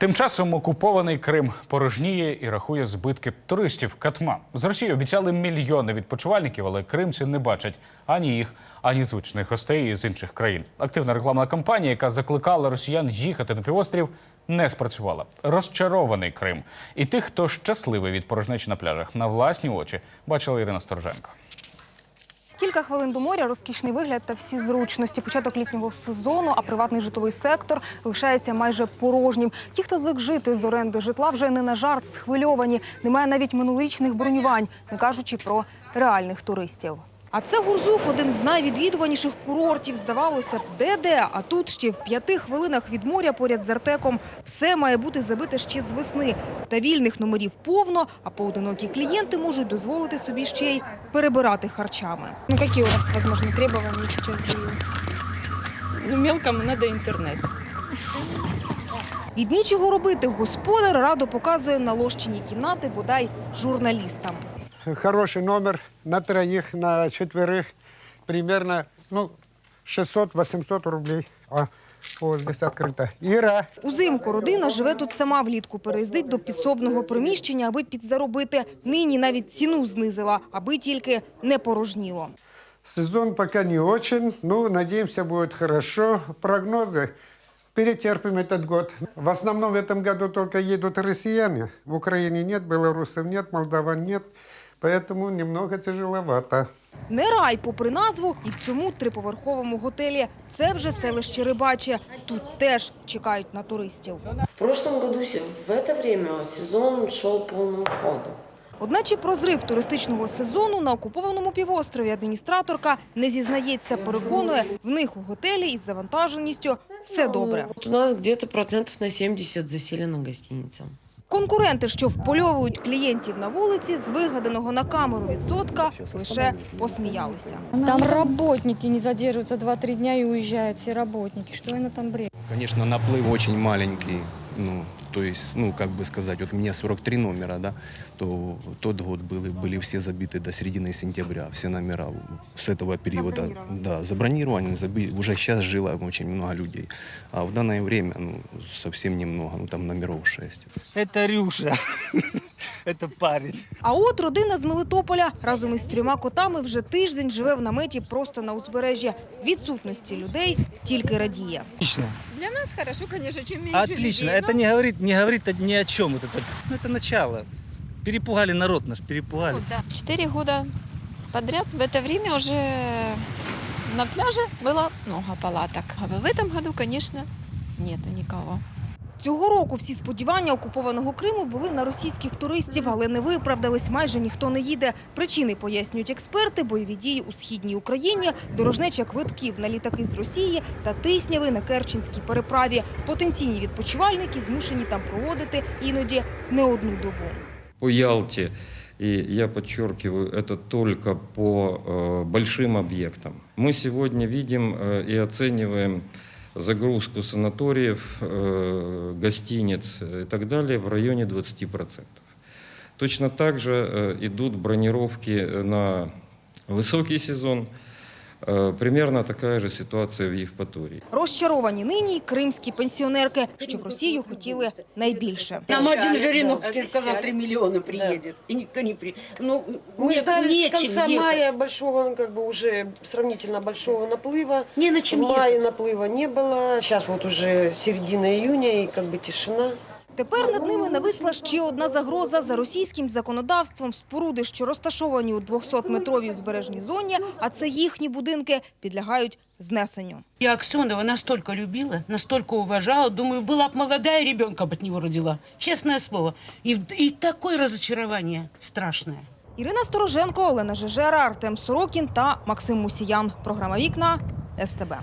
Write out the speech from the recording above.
Тим часом окупований Крим порожніє і рахує збитки туристів. Катма з Росії обіцяли мільйони відпочивальників, але кримці не бачать ані їх, ані звичних гостей з інших країн. Активна рекламна кампанія, яка закликала росіян їхати на півострів, не спрацювала. Розчарований Крим. І тих, хто щасливий від порожнечі на пляжах, на власні очі бачила Ірина Стороженко. Кілька хвилин до моря, розкішний вигляд та всі зручності. Початок літнього сезону, а приватний житловий сектор лишається майже порожнім. Ті, хто звик жити з оренди житла, вже не на жарт схвильовані. Немає навіть минулорічних бронювань, не кажучи про реальних туристів. А це Гурзуф, один з найвідвідуваніших курортів. Здавалося б, де-де, а тут ще в п'яти хвилинах від моря поряд з Артеком все має бути забите ще з весни. Та вільних номерів повно, а поодинокі клієнти можуть дозволити собі ще й перебирати харчами. Ну какие у вас, требования сейчас были? Ну, мелкому надо интернет. Від нічого робити господар радо показує наложчені кімнати бодай журналістам Хороший номер на троих, на четверых. Примерно ну, 600-800 рублей. А, вот здесь открыто. Ира, Узимку родина живе тут сама влітку, переїздить до підсобного приміщення, аби підзаробити. Нині навіть ціну знизила, аби тільки не порожніло. сезон пока не очень, но надеемся, будет хорошо. Прогнозы. Перетерпим этот год. В основном в этом году только едут россияне. В Украине нет, белорусов нет, молдаван нет. Поэтому немного тяжеловато. Не рай, попри назву, і в цьому триповерховому готелі. Це вже селище Рибаче. Тут теж чекають на туристів. В прошлом году се- в это время сезон шел полным ходом. Одначе про зрив туристичного сезону на окупованому півострові адміністраторка не зізнається, переконує, в них у готелі із завантаженістю все добре. Вот у нас где-то процентов на 70 заселено гостиницам. Конкуренти, що впольовують клієнтів на вулиці, з вигаданого на камеру відсотка лише посміялися. Там роботники не задержуються 2-3 дні і уїжджають всі роботники. Що вони там бред? Звісно, наплив очень маленький. Ну, то есть, ну, как бы сказать, вот у меня 43 номера, да, то тот год были, были все забиты до середины сентября, все номера с этого периода. Забронированы. Да, забронированы, заби- уже сейчас жило очень много людей. А в данное время, ну, совсем немного, ну, там номеров 6. Это Рюша. Это парень. А от родина з Мелитополя разом із трьома котами вже тиждень живе в наметі просто на узбережжі. Відсутності людей тільки радіє. Отлично. Для нас хорошо, конечно, чем меньше Отлично. людей, Это не говорит, не говорит ни о чем. Вот это, ну, это начало. Перепугали народ наш, перепугали. Ну, да. Четыре года подряд в это время уже на пляже было много палаток. А в этом году, конечно, нету никого. Цього року всі сподівання окупованого Криму були на російських туристів, але не виправдались. Майже ніхто не їде. Причини пояснюють експерти: бойові дії у східній Україні, дорожнеча квитків на літаки з Росії та тисняви на Керченській переправі. Потенційні відпочивальники змушені там проводити іноді не одну добу. по Ялте, и я подчеркиваю, это только по э, большим объектам. Мы сегодня видим э, и оцениваем загрузку санаториев, э, гостиниц и так далее в районе 20%. Точно так же э, идут бронировки на высокий сезон. Э, Примерно такая же ситуация в Евпатории. Розчаровані нині й кримські пенсіонерки, що в Росію хотіли найбільше. Нам один Жириновский сказал, 3 миллиона приедет. И никто не приедет. Ну, Мы нет, ждали с нечем конца ехать. мая большого, ну, как бы уже сравнительно большого наплыва. Не на В чем мае ехать. наплыва не было. Сейчас вот уже середина июня и как бы тишина. Тепер над ними нависла ще одна загроза за російським законодавством. Споруди, що розташовані у 200-метровій узбережній зоні, а це їхні будинки, підлягають знесенню. Я Аксенова настолько любила, настолько уважала. Думаю, была бы молодая, ребенка бы от него родила. Честное слово. И, и такое разочарование страшное. Ірина Стороженко, Олена Жежера, Артем Сорокін та Максим Мусіян. Програма «Вікна» СТБ.